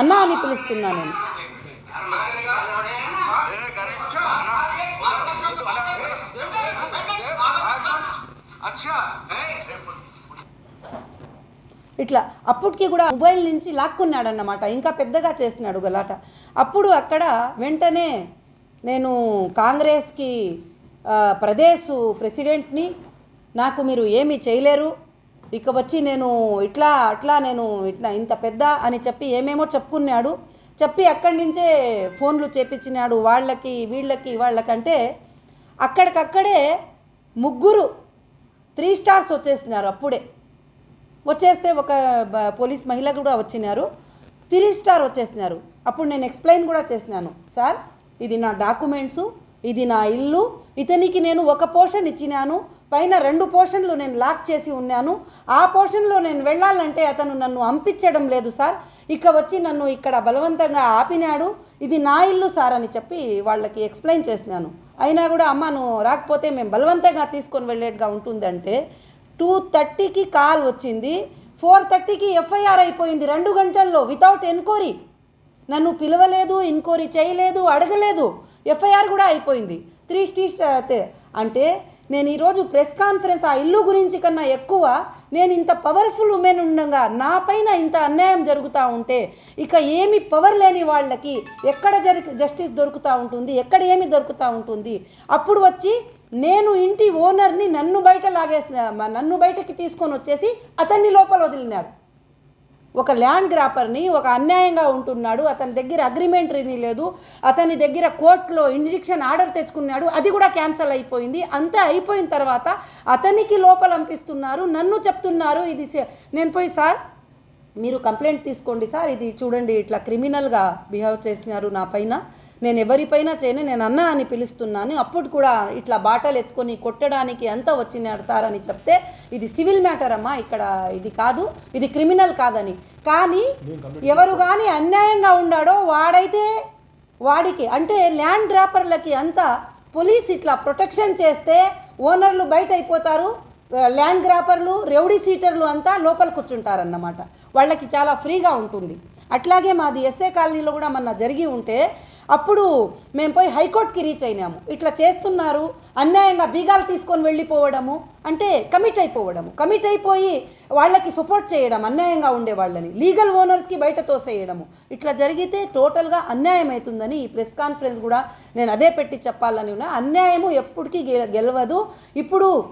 అన్నా అని పిలుస్తున్నాను నేను. ఇట్లా అప్పటికి కూడా మొబైల్ నుంచి లాక్కున్నాడన్నమాట. ఇంకా పెద్దగా చేస్తున్నాడు గలాట. అప్పుడు అక్కడ వెంటనే నేను కాంగ్రెస్కి ప్రదేశ్ ప్రెసిడెంట్ని నాకు మీరు ఏమీ చేయలేరు. ఇక వచ్చి నేను ఇట్లా అట్లా నేను ఇట్లా ఇంత పెద్ద అని చెప్పి ఏమేమో చెప్పుకున్నాడు. చెప్పి అక్కడి నుంచే ఫోన్లు చేపించినాడు వాళ్ళకి వీళ్ళకి వాళ్ళకంటే అక్కడికక్కడే ముగ్గురు త్రీ స్టార్స్ వచ్చేసినారు అప్పుడే. వచ్చేస్తే ఒక పోలీస్ మహిళ కూడా వచ్చినారు. త్రీ స్టార్ వచ్చేసినారు. అప్పుడు నేను ఎక్స్ప్లెయిన్ కూడా చేసినాను. సార్ ఇది నా డాక్యుమెంట్సు ఇది నా ఇల్లు ఇతనికి నేను ఒక పోర్షన్ ఇచ్చినాను. పైన రెండు పోర్షన్లు నేను లాక్ చేసి ఉన్నాను. ఆ పోర్షన్లో నేను వెళ్ళాలంటే అతను నన్ను అంపించడం లేదు సార్. ఇక వచ్చి నన్ను ఇక్కడ బలవంతంగా ఆపినాడు. ఇది నా ఇల్లు సార్ అని చెప్పి వాళ్ళకి ఎక్స్ప్లెయిన్ చేసినాను. అయినా కూడా అమ్మ నువ్వు రాకపోతే మేము బలవంతంగా తీసుకొని వెళ్ళేట్టుగా ఉంటుందంటే టూ థర్టీకి కాల్ వచ్చింది. ఫోర్ థర్టీకి ఎఫ్ఐఆర్ అయిపోయింది. రెండు గంటల్లో వితౌట్ ఎన్క్వైరీ నన్ను పిలవలేదు ఎంక్వైరీ చేయలేదు అడగలేదు. ఎఫ్ఐఆర్ కూడా అయిపోయింది. త్రీ స్టీ అంటే నేను ఈరోజు ప్రెస్ కాన్ఫరెన్స్ ఆ ఇల్లు గురించి కన్నా ఎక్కువ నేను ఇంత పవర్ఫుల్ ఉమెన్ ఉండగా నా పైన ఇంత అన్యాయం జరుగుతూ ఉంటే ఇక ఏమి పవర్ లేని వాళ్ళకి ఎక్కడ జరి జస్టిస్ దొరుకుతూ ఉంటుంది ఎక్కడ ఏమి దొరుకుతూ ఉంటుంది? అప్పుడు వచ్చి నేను ఇంటి ఓనర్ని నన్ను బయట లాగేసిన నన్ను బయటకి తీసుకొని వచ్చేసి అతన్ని లోపల వదిలినారు. ఒక ల్యాండ్ గ్రాపర్ని ఒక అన్యాయంగా ఉంటున్నాడు అతని దగ్గర అగ్రిమెంట్ రినీ లేదు అతని దగ్గర కోర్టులో ఇంజెక్షన్ ఆర్డర్ తెచ్చుకున్నాడు అది కూడా క్యాన్సిల్ అయిపోయింది. అంతా అయిపోయిన తర్వాత అతనికి లోపల పంపిస్తున్నారు నన్ను చెప్తున్నారు ఇది నేను పోయి సార్ మీరు కంప్లైంట్ తీసుకోండి సార్ ఇది చూడండి ఇట్లా క్రిమినల్గా బిహేవ్ చేసినారు నా పైన. నేను ఎవరిపైనా చేయను నేను అన్న అని పిలుస్తున్నాను. అప్పుడు కూడా ఇట్లా బాటలు ఎత్తుకొని కొట్టడానికి అంతా వచ్చినాడు సార్ అని చెప్తే ఇది సివిల్ మ్యాటర్ అమ్మా ఇక్కడ ఇది కాదు ఇది క్రిమినల్ కాదని. కానీ ఎవరు కానీ అన్యాయంగా ఉన్నాడో వాడైతే వాడికి అంటే ల్యాండ్ డ్రాపర్లకి అంతా పోలీస్ ఇట్లా ప్రొటెక్షన్ చేస్తే ఓనర్లు బయట అయిపోతారు ల్యాండ్ గ్రాపర్లు రెవడీ సీటర్లు అంతా లోపల కూర్చుంటారన్నమాట. వాళ్ళకి చాలా ఫ్రీగా ఉంటుంది. అట్లాగే మాది ఎస్ఏ కాలనీలో కూడా మొన్న జరిగి ఉంటే అప్పుడు మేము పోయి హైకోర్టుకి రీచ్ అయినాము. ఇట్లా చేస్తున్నారు అన్యాయంగా బీగాలు తీసుకొని వెళ్ళిపోవడము అంటే కమిట్ అయిపోవడము. కమిట్ అయిపోయి వాళ్ళకి సపోర్ట్ చేయడం అన్యాయంగా ఉండే వాళ్ళని. లీగల్ ఓనర్స్కి బయట తోసేయడము. ఇట్లా జరిగితే టోటల్గా అన్యాయం అవుతుందని ఈ ప్రెస్ కాన్ఫరెన్స్ కూడా నేను అదే పెట్టి చెప్పాలని ఉన్నా. అన్యాయము ఎప్పటికీ గె- గెలవదు. ఇప్పుడు